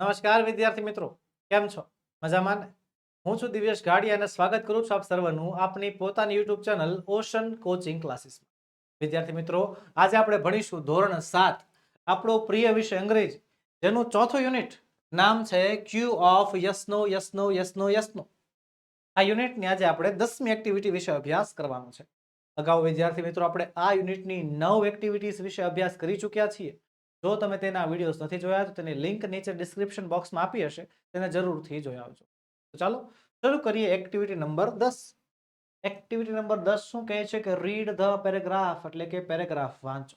નમસ્કાર, વિદ્યાર્થી મિત્રો. કેમ છો? મજામાં હું છું દિવ્યેશ ગાડી અને સ્વાગત કરું છું આપ સર્વનું આપની પોતાની યુટ્યુબ ચેનલ ઓશન કોચિંગ ક્લાસીસમાં. વિદ્યાર્થી મિત્રો, આજે આપણે ભણીશું ધોરણ સાત, આપણો પ્રિય વિષય અંગ્રેજી, જેનું ચોથું યુનિટ નામ છે ક્યુ ઓફ યસનો યસનો યસનો યસનો. આ યુનિટની આજે આપણે દસમી એક્ટિવિટી વિશે અભ્યાસ કરવાનો છે. અગાઉ વિદ્યાર્થી મિત્રો, આપણે આ યુનિટની નવ એક્ટિવિટીઝ વિશે અભ્યાસ કરી ચૂક્યા છીએ. જો તમે તેના વિડીયોઝ નથી જોયા તો તેની લિંક નીચે ડિસ્ક્રિપ્શન બોક્સમાં આપી હશે, તેને જરૂરથી જોઈ આવજો તો ચાલો, શરૂ કરીએ એક્ટિવિટી નંબર દસ. એક્ટિવિટી નંબર દસ શું કહે છે કે રીડ ધ પેરેગ્રાફ એટલે કે પેરેગ્રાફ વાંચો.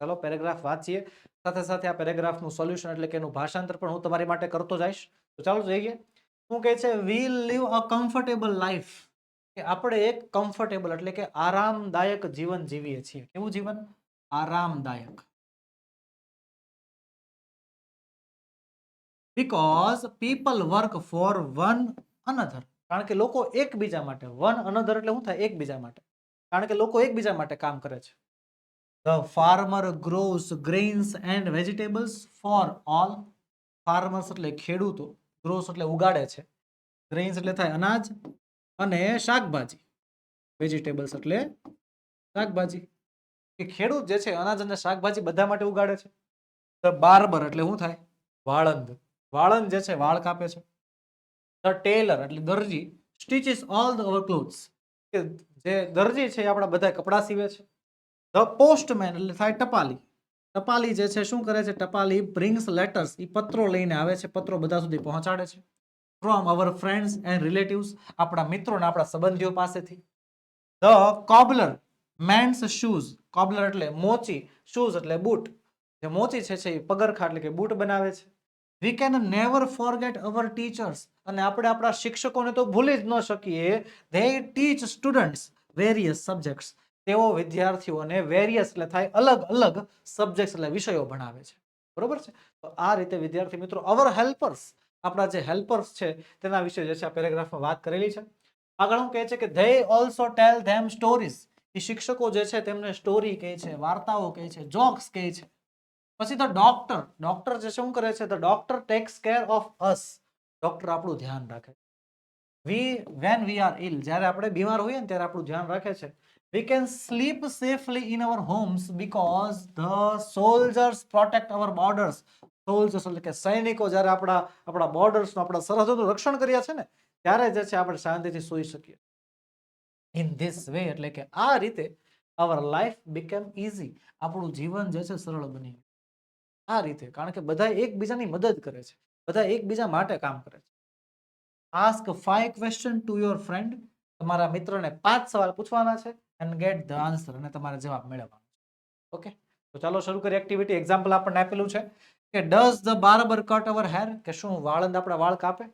ચાલો પેરેગ્રાફ વાંચીએ. સાથે સાથે આ પેરેગ્રાફનું સોલ્યુશન એટલે કે એનું ભાષાંતર પણ હું તમારી માટે કરતો જઈશ. તો ચાલો જોઈએ. શું કહે છે? We live a comfortable life કે આપણે એક કમ્ફર્ટેબલ એટલે કે આરામદાયક જીવન જીવીએ છીએ. કેવું જીવન? આરામદાયક. Because people work for one another કારણ કે લોકો એકબીજા માટે વન અનધર એટલે શું થાય? એકબીજા માટે. કારણ કે લોકો એકબીજા માટે કામ કરે છે. The farmer grows grains and vegetables for all farmers એટલે ખેડૂતો ગ્રોસ એટલે ઉગાડે છે. ગ્રેન્સ એટલે થાય અનાજ અને શાકભાજી. વેજીટેબલ્સ એટલે શાકભાજી. કે ખેડૂત જે છે, અનાજ અને શાકભાજી બધા માટે ઉગાડે છે. ધ બાર્બર એટલે શું થાય? વાળંદ. વાળંદ જે છે, વાળ કાપે છે. ધ ટેલર એટલે દરજી stitches all the our clothes કે જે દરજી છે એ આપણા બધા કપડાં સીવે છે. ધ પોસ્ટમેન એટલે થાય ટપાલી. ટપાલી જે છે, શું કરે છે? ટપાલી બ્રિંગ્સ લેટર્સ એ પત્રો લઈને આવે છે, પત્રો બધા સુધી પહોંચાડે છે. From our friends and relatives આપણા મિત્રો અને આપણા સંબંધીઓ પાસેથી. The cobbler mends shoes cobbler એટલે મોચી શૂઝ એટલે બૂટ. જે મોચી છે એ પગરખા, એટલે કે બૂટ બનાવે છે. We can never forget our teachers અને આપણે આપણા શિક્ષકોને તો ભૂલી જ ન શકીએ. They teach students various subjects તેઓ વિદ્યાર્થીઓને વેરિયસ એટલે થાય અલગ અલગ સબ્જેક્ટ્સ એટલે વિષયો ભણાવે છે. બરોબર છે? તો આ રીતે વિદ્યાર્થી મિત્રો અવર હેલ્પર્સ આપણા જે હેલ્પર્સ છે, તેના વિશે જે છે આ પેરેગ્રાફમાં વાત કરેલી છે. આગળ હું કહે છે કે they also tell them stories એ શિક્ષકો જે છે, તેમને સ્ટોરી કહે છે, વાર્તાઓ કહે છે જોક્સ કહે છે. પછી ધ ડોક્ટર ડોક્ટર જે શું કરે છે? The doctor takes care of us doctor આપણું ધ્યાન રાખે વી વેન વી આર ઇલ જ્યારે આપણે બીમાર હોઈએ ને ત્યારે આપણું ધ્યાન રાખે છે. We can sleep safely in our homes because the soldiers protect our borders soldiers એટલે કે સૈનિકો જ્યારે આપણા આપણા બોર્ડર્સનું આપણા સરહદોનું રક્ષણ કર્યા છે ને, ત્યારે જે છે આપણે શાંતિથી સૂઈ શકીએ. ઇન ધીસ વે એટલે કે આ રીતે અવર લાઈફ બીકેમ ઇઝી આપણું જીવન જે છે સરળ બની ગયું. આ રીતે, કારણ કે બધા એકબીજાની મદદ કરે છે બધા એકબીજા માટે કામ કરે છે. Ask five question to your friend તમારા મિત્રને પાંચ સવાલ પૂછવાના છે એન્ડ ગેટ ધ આન્સર અને તમારે જવાબ મેળવવાનો છે. ઓકે તો ચાલો શરૂ કરીએ એક્ટિવિટી એક્ઝામ્પલ આપણને આપેલું છે કે does the barber cut our hair કે, શું વાળંદ આપણા વાળ કાપે?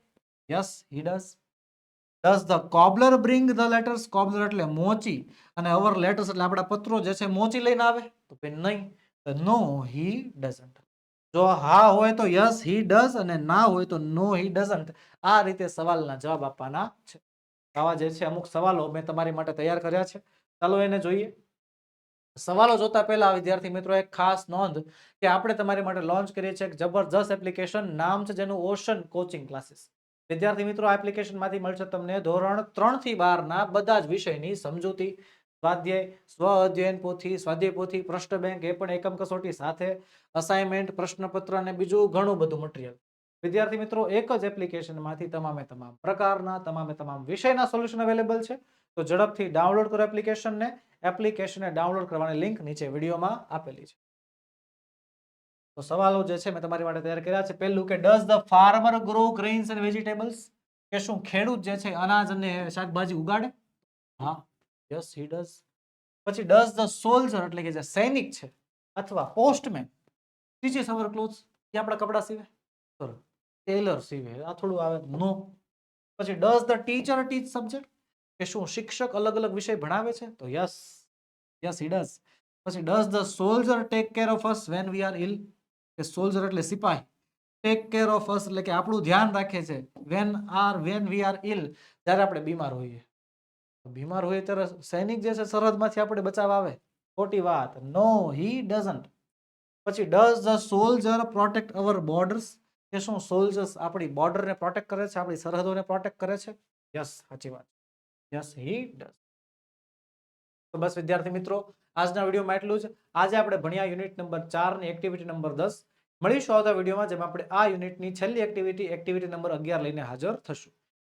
Yes he does does the cobbler bring the letters cobbler એટલે મોચી અને અવર લેટર્સ એટલે આપણા પત્રો જે છે મોચી લઈને આવે? તો નહીં. નો હી ડઝન્ટ જો હા હોય તો યસ હી ડઝ અને ના હોય તો નો હી ડઝન્ટ આ રીતે સવાલના જવાબ આપવાના છે. આવા જે છે અમુક સવાલો મેં તમારી માટે તૈયાર કર્યા છે. ચાલો એને જોઈએ. સવાલો જોતા પહેલા, વિદ્યાર્થી મિત્રો, એક ખાસ નોંધ કે આપણે તમારી માટે લોન્ચ કરીએ છીએ એક જબરજસ્ત એપ્લિકેશન નામ છે જેનું ઓશન કોચિંગ ક્લાસીસ વિદ્યાર્થી મિત્રો, આ એપ્લિકેશનમાંથી મળશે તમને ધોરણ ત્રણથી બારના બધા જ વિષયની સમજૂતી. સ્વાધ્યાય સ્વ અધ્યયન પોથી, સ્વાધ્યાય પોથી, પ્રશ્ન બેંક એ પણ એકમ કસોટી સાથે અસાઇનમેન્ટ પ્રશ્નપત્ર અને બીજું ઘણું બધું મટીરિયલ વિદ્યાર્થી મિત્રો, એક જ એપ્લિકેશનમાંથી તમામે તમામ પ્રકારના, તમામે તમામ વિષયના સોલ્યુશન અવેલેબલ છે. તો ઝડપથી ડાઉનલોડ કરો એપ્લિકેશનને એપ્લિકેશનને ડાઉનલોડ કરવાની લિંક નીચે વિડીયોમાં આપેલી છે. તો સવાલો જે છે, મેં તમારી માટે તૈયાર કર્યા છે. પહેલું કે does the farmer grow grains and vegetables કે શું ખેડૂત જે છે, અનાજ અને શાકભાજી ઉગાડે? હા. યસ હી ડઝ પછી ડઝ ધ સોલ્જર એટલે કે જે સૈનિક છે અથવા પોસ્ટમેન સ્ટીચીસ અવર ક્લોથ્સ એ આપણા કપડા સીવે. સરસ ટેલર સીવે. આ થોડું આવે નો. પછી does the teacher teach subject કે શું શિક્ષક અલગ અલગ વિષય ભણાવે છે? તો યસ યસ હી ડઝ પછી does the soldier take care of us when we are ill કે સોલ્જર એટલે સિપાહી. ટેક કેર ઓફ અસ એટલે કે આપણું ધ્યાન રાખે છે. When are when we are ill જ્યારે આપણે બીમાર હોઈએ. બીમાર હોય ત્યારે સૈનિક જે છે સરહદમાંથી આપણે બચાવવા આવે. ખોટી વાત. નો હી ડઝન્ટ પછી does the soldier protect our borders કે શું સોલ્જર્સ આપણી બોર્ડરને પ્રોટેક્ટ કરે છે? આપણી સરહદોને પ્રોટેક્ટ કરે છે? યસ સાચી વાત. યસ હી ડઝ તો બસ, વિદ્યાર્થી મિત્રો, આજના વિડીયોમાં એટલું જ. આજે આપણે ભણ્યા યુનિટ નંબર ચારની એક્ટિવિટી નંબર દસ. મળીશું આવતા વિડીયોમાં, જેમાં આપણે આ યુનિટની છેલ્લી એક્ટિવિટી એક્ટિવિટી નંબર અગિયાર લઈને હાજર થશું.